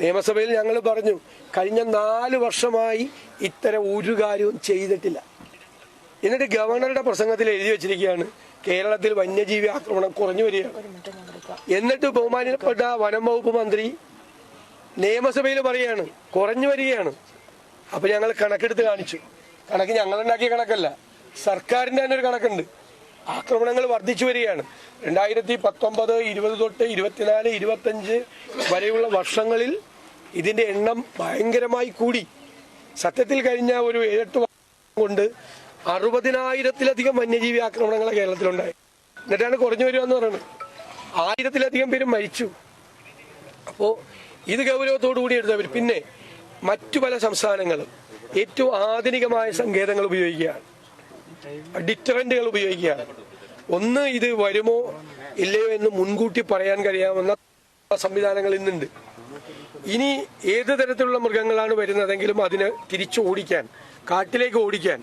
നിയമസഭയിൽ ഞങ്ങൾ പറഞ്ഞു കഴിഞ്ഞ നാല് വർഷമായി ഇത്തരം ഒരു കാര്യവും ചെയ്തിട്ടില്ല. എന്നിട്ട് ഗവർണറുടെ പ്രസംഗത്തിൽ എഴുതി വെച്ചിരിക്കുകയാണ് കേരളത്തിൽ വന്യജീവി ആക്രമണം കുറഞ്ഞു വരികയാണ്. എന്നിട്ട് ബഹുമാനപ്പെട്ട വനം വകുപ്പ് മന്ത്രി നിയമസഭയിൽ പറയുകയാണ് കുറഞ്ഞു വരികയാണ്. അപ്പൊ ഞങ്ങൾ കണക്കെടുത്ത് കാണിച്ചു. കണക്ക് ഞങ്ങൾ ഉണ്ടാക്കിയ കണക്കല്ല സർക്കാരിന്റെ തന്നെ ഒരു കണക്കുണ്ട്. ആക്രമണങ്ങൾ വർദ്ധിച്ചു വരികയാണ്. രണ്ടായിരത്തി പത്തൊമ്പത് ഇരുപത് തൊട്ട് ഇരുപത്തിനാല് ഇരുപത്തഞ്ച് വരെയുള്ള വർഷങ്ങളിൽ ഇതിന്റെ എണ്ണം ഭയങ്കരമായി കൂടി. സത്യത്തിൽ കഴിഞ്ഞ ഒരു ഏഴെട്ട് വർഷം കൊണ്ട് അറുപതിനായിരത്തിലധികം വന്യജീവി ആക്രമണങ്ങൾ കേരളത്തിലുണ്ടായി. എന്നിട്ടാണ് കുറഞ്ഞു വരിക എന്ന് പറയുന്നത്. ആയിരത്തിലധികം പേര് മരിച്ചു. അപ്പോൾ ഇത് ഗൗരവത്തോടു കൂടി എടുത്തവർ പിന്നെ മറ്റു പല സംസ്ഥാനങ്ങളും ഏറ്റവും ആധുനികമായ സങ്കേതങ്ങൾ ഉപയോഗിക്കുകയാണ്. ഡിറ്ററന്റുകൾ ഉപയോഗിക്കുകയാണ്. ഒന്ന് ഇത് വരുമോ ഇല്ലയോ എന്ന് മുൻകൂട്ടി പറയാൻ കഴിയാവുന്ന സംവിധാനങ്ങൾ ഇന്നുണ്ട്. ഇനി ഏത് തരത്തിലുള്ള മൃഗങ്ങളാണ് വരുന്നതെങ്കിലും അതിന് തിരിച്ചു ഓടിക്കാൻ കാട്ടിലേക്ക് ഓടിക്കാൻ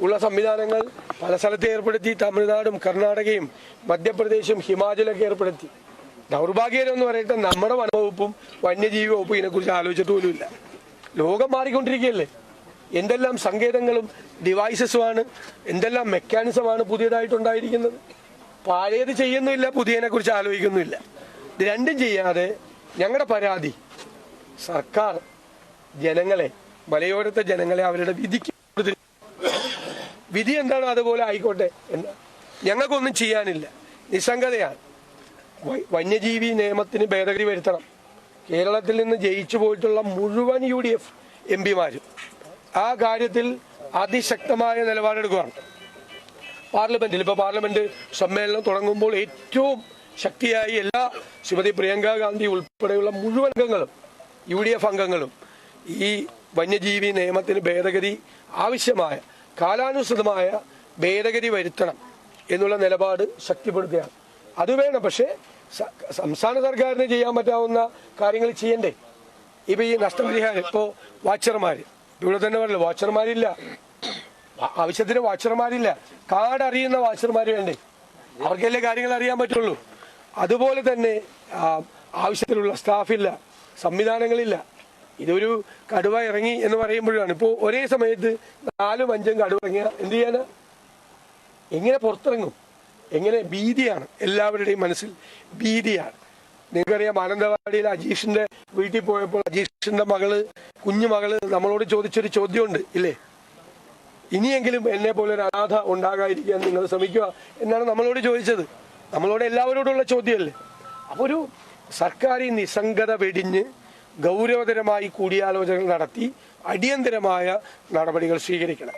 ഉള്ള സംവിധാനങ്ങൾ പല സ്ഥലത്ത് ഏർപ്പെടുത്തി. തമിഴ്നാടും കർണാടകയും മധ്യപ്രദേശും ഹിമാചലൊക്കെ ഏർപ്പെടുത്തി. ദൗർഭാഗ്യം എന്ന് പറയട്ടെ നമ്മുടെ വനവകുപ്പും വന്യജീവി വകുപ്പും ഇതിനെക്കുറിച്ച് ആലോചിച്ചിട്ട് പോലുമില്ല. ലോകം മാറിക്കൊണ്ടിരിക്കുകയല്ലേ? എന്തെല്ലാം സങ്കേതങ്ങളും ഡിവൈസസുമാണ് എന്തെല്ലാം മെക്കാനിസമാണ് പുതിയതായിട്ടുണ്ടായിരിക്കുന്നത്? പഴയത് ചെയ്യുന്നില്ല പുതിയതിനെ കുറിച്ച് ആലോചിക്കുന്നില്ല ഇത് രണ്ടും ചെയ്യാതെ ഞങ്ങളുടെ പരാതി സർക്കാർ ജനങ്ങളെ മലയോരത്തെ ജനങ്ങളെ അവരുടെ വിധിക്ക്. വിധി എന്താണോ അതുപോലെ ആയിക്കോട്ടെ എന്ന്. ഞങ്ങൾക്കൊന്നും ചെയ്യാനില്ല. നിസ്സംഗതയാണ്. വന്യജീവി നിയമത്തിന് ഭേദഗതി വരുത്തണം. കേരളത്തിൽ നിന്ന് ജയിച്ചു പോയിട്ടുള്ള മുഴുവൻ യു ഡി എഫ് എം പിമാരും. ആ കാര്യത്തിൽ അതിശക്തമായ നിലപാടെടുക്കുകയാണ് പാർലമെന്റിൽ ഇപ്പൊ പാർലമെന്റ് സമ്മേളനം തുടങ്ങുമ്പോൾ ഏറ്റവും ശക്തിയായി എല്ലാ ശ്രീമതി പ്രിയങ്ക ഗാന്ധി ഉൾപ്പെടെയുള്ള മുഴുവൻ അംഗങ്ങളും യു ഡി എഫ് അംഗങ്ങളും ഈ വന്യജീവി നിയമത്തിന് ഭേദഗതി ആവശ്യമായ കാലാനുസൃതമായ ഭേദഗതി വരുത്തണം എന്നുള്ള നിലപാട് ശക്തിപ്പെടുത്തുകയാണ്. അത് വേണം. പക്ഷേ സംസ്ഥാന സർക്കാരിന് ചെയ്യാൻ പറ്റാവുന്ന കാര്യങ്ങൾ ചെയ്യണ്ടേ? ഇപ്പൊ ഈ നഷ്ടപരിഹാരം ഇപ്പോ വാച്ചർമാര് ഇവിടെ തന്നെ പറയല്ലോ വാച്ചർമാരില്ല. ആവശ്യത്തിന് വാച്ചർമാരില്ല. കാടറിയുന്ന വാച്ചർമാര് വേണ്ടേ? അവർക്കല്ലേ കാര്യങ്ങൾ അറിയാൻ പറ്റുള്ളൂ. അതുപോലെ തന്നെ ആവശ്യത്തിലുള്ള സ്റ്റാഫില്ല സംവിധാനങ്ങളില്ല. ഇതൊരു കടുവ ഇറങ്ങി എന്ന് പറയുമ്പോഴാണ്. ഇപ്പോൾ ഒരേ സമയത്ത് നാലും അഞ്ചും കടുവ ഇറങ്ങിയ എന്ത് ചെയ്യാനാ? എങ്ങനെ പുറത്തിറങ്ങും? എങ്ങനെ ഭീതിയാണ്? എല്ലാവരുടെയും മനസ്സിൽ ഭീതിയാണ്. നിങ്ങൾക്കറിയാം മാനന്തവാടിയിൽ അജീഷിന്റെ വീട്ടിൽ പോയപ്പോൾ അജീഷിന്റെ മകൾ കുഞ്ഞു മകൾ നമ്മളോട് ചോദിച്ചൊരു ചോദ്യമുണ്ട് ഇല്ലേ? ഇനിയെങ്കിലും എന്നെ പോലെ ഒരു അനാഥ ഉണ്ടാകാതിരിക്കാൻ നിങ്ങൾ ശ്രമിക്കുക എന്നാണ് നമ്മളോട് ചോദിച്ചത്. നമ്മളോട് എല്ലാവരോടുള്ള ചോദ്യമല്ലേ? അപ്പോൾ ഒരു സർക്കാർ നിസ്സംഗത വെടിഞ്ഞ് ഗൗരവതരമായി കൂടിയാലോചനകൾ നടത്തി അടിയന്തരമായ നടപടികൾ സ്വീകരിക്കണം.